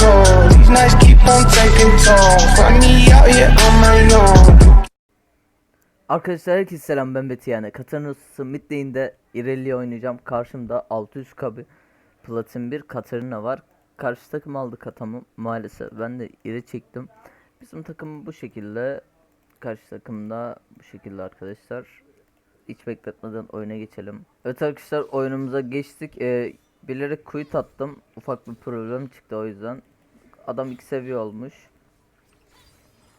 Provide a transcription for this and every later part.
control. These nights keep on taking toll. Find me out here on my own. Arkadaşlar herkese selam. Ben Beti yani. Katarina mid lane'de Irelia oynayacağım. Karşımda 600 kabı platin bir Katarina var. Karşı takım aldı katamı maalesef. Ben de iri çektim. Bizim takım bu şekilde. Karşı takımda bu şekilde arkadaşlar. Hiç bekletmeden oyuna geçelim. Evet arkadaşlar oyunumuza geçtik. Ee, Bilerek quit attım. Ufak bir problem çıktı o yüzden Adam 2 seviye olmuş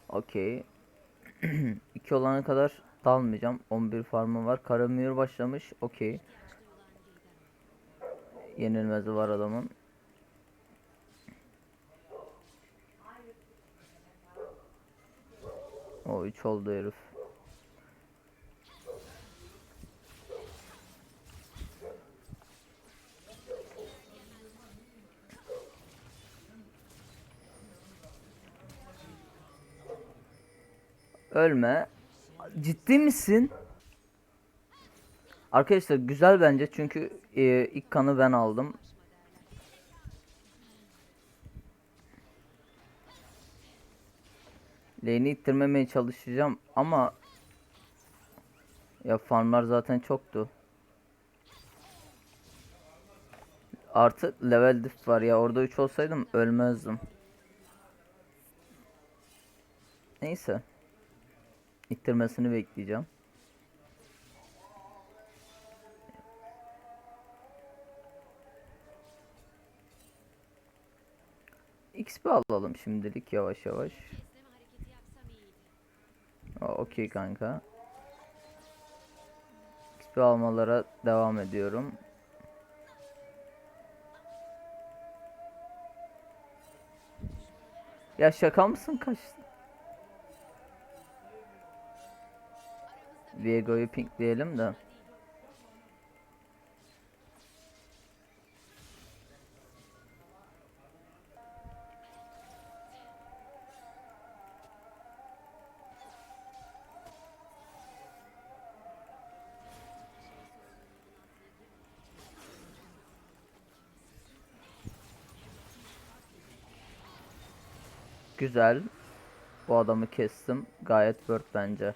Okey 2 olana kadar dalmayacağım. 11 farmı var. Karamür başlamış. Okey. Yenilmezi var adamın. O 3 oldu herif. Ölme. Ciddi misin? Arkadaşlar güzel bence çünkü e, ilk kanı ben aldım. Lane'i ittirmemeye çalışacağım ama ya farmlar zaten çoktu. Artı level diff var ya orada 3 olsaydım ölmezdim. Neyse. İttirmesini bekleyeceğim. XP alalım şimdilik yavaş yavaş. Okey kanka. XP almalara devam ediyorum. Ya şaka mısın kaçtı? Viego'yu pinkleyelim de. Güzel. Bu adamı kestim. Gayet worth bence.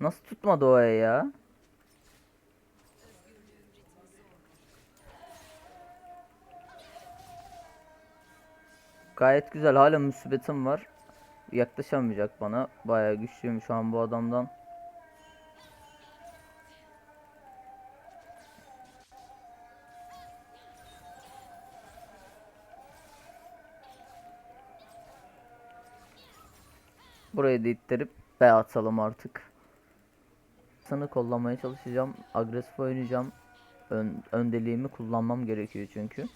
Nasıl tutmadı o ya? Gayet güzel. Hala musibetim var. Yaklaşamayacak bana. Bayağı güçlüyüm şu an bu adamdan. Burayı da ittirip B atalım artık. Sana kollamaya çalışacağım. Agresif oynayacağım. Ön, öndeliğimi kullanmam gerekiyor çünkü.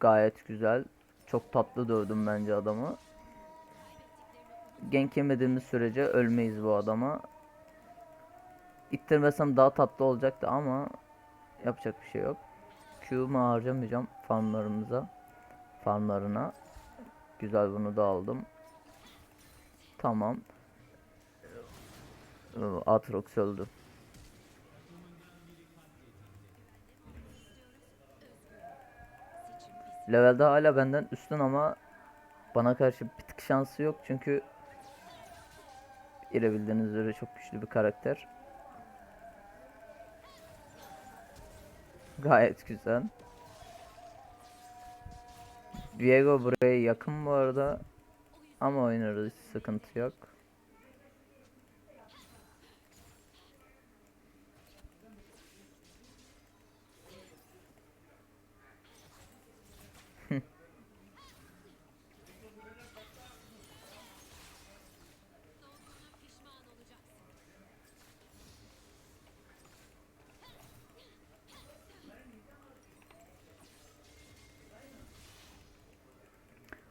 Gayet güzel. Çok tatlı dövdüm bence adamı. Genk yemediğimiz sürece ölmeyiz bu adama. İttirmesem daha tatlı olacaktı ama yapacak bir şey yok. Q'mu harcamayacağım farmlarımıza. Farmlarına. Güzel bunu da aldım. Tamam. Atrox öldü. Levelde hala benden üstün ama bana karşı bir tık şansı yok çünkü bildiğiniz üzere çok güçlü bir karakter. Gayet güzel. Diego buraya yakın bu arada ama oynarız sıkıntı yok.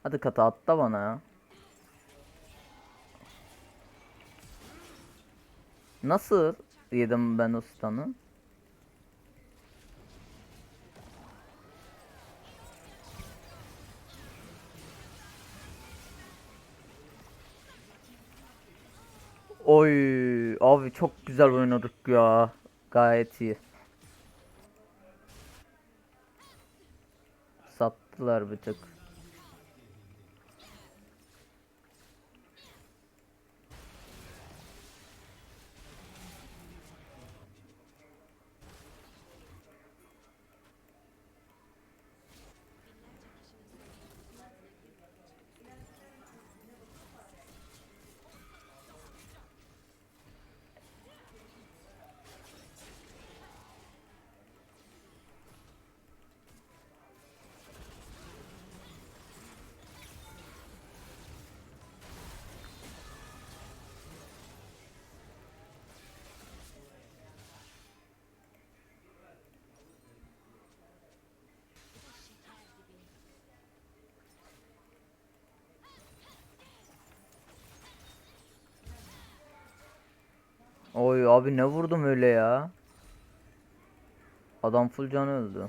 Hadi kata atla bana ya. Nasıl yedim ben o stun'ı? Oy abi çok güzel oynadık ya. Gayet iyi. Sattılar bir tık. Oy abi ne vurdum öyle ya? Adam full can öldü.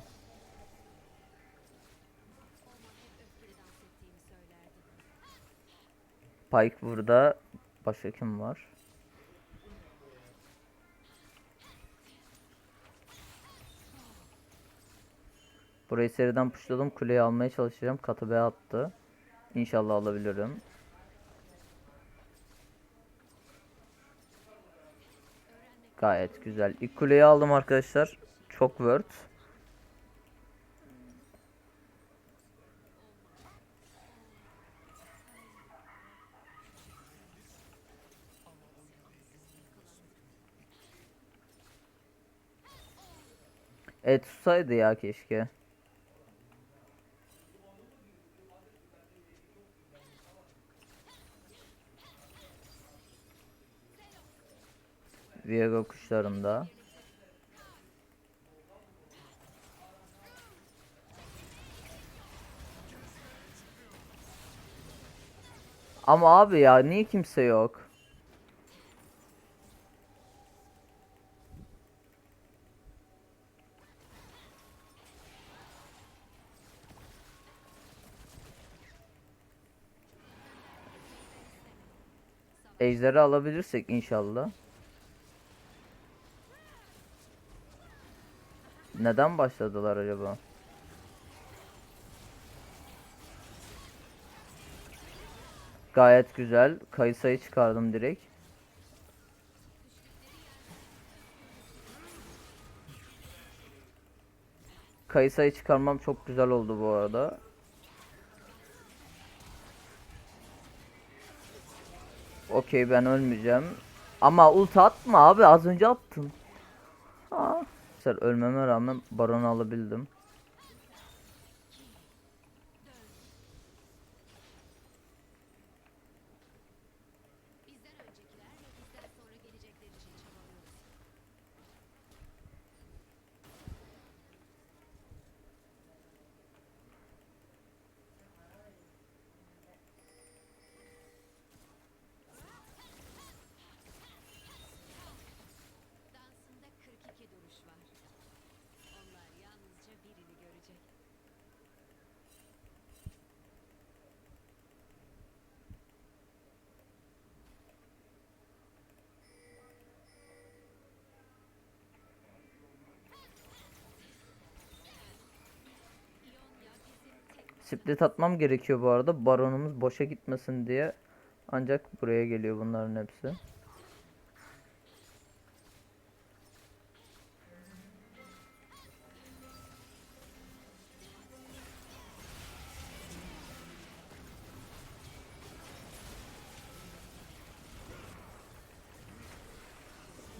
Pike burada. Başka kim var? Burayı seriden pushladım. Kuleyi almaya çalışacağım. Katı B attı. İnşallah alabilirim. Gayet güzel. İlk kuleyi aldım arkadaşlar. Çok word. E tutsaydı ya keşke. Viego kuşlarında. Ama abi ya niye kimse yok? Ejderi alabilirsek inşallah. Neden başladılar acaba? Gayet güzel. Kayısayı çıkardım direkt. Kayısayı çıkarmam çok güzel oldu bu arada. Okey ben ölmeyeceğim. Ama ulti atma abi az önce attın. Arkadaşlar ölmeme rağmen baronu alabildim. Split atmam gerekiyor bu arada. Baronumuz boşa gitmesin diye. Ancak buraya geliyor bunların hepsi.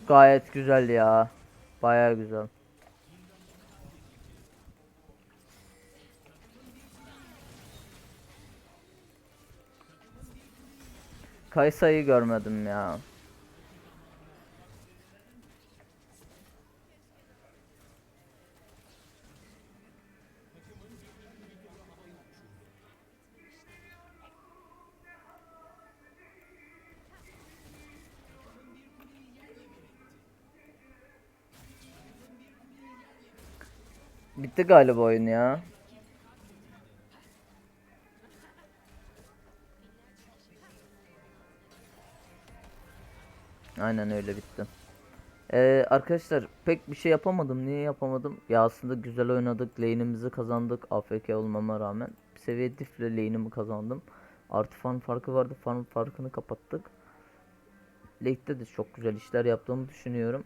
Gayet güzel ya. Baya güzel. Kaysa'yı görmedim ya. Bitti galiba oyun ya. Aynen öyle bitti. Ee, arkadaşlar pek bir şey yapamadım. Niye yapamadım? Ya aslında güzel oynadık. Lane'imizi kazandık. AFK olmama rağmen. Bir seviye difle lane'imi kazandım. Artı farm farkı vardı. Farm farkını kapattık. Late'de de çok güzel işler yaptığımı düşünüyorum.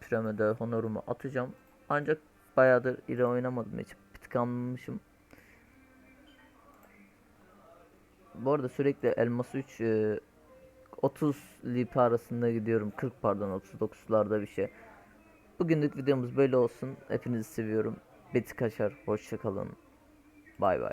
Piramide honorumu atacağım. Ancak bayağıdır iri oynamadım hiç. Bir tık anlamışım. Bu arada sürekli elması 3 e, 30 lip arasında gidiyorum. 40 pardon 39'larda bir şey. Bugünlük videomuz böyle olsun. Hepinizi seviyorum. Beti kaçar. Hoşçakalın. Bay bay.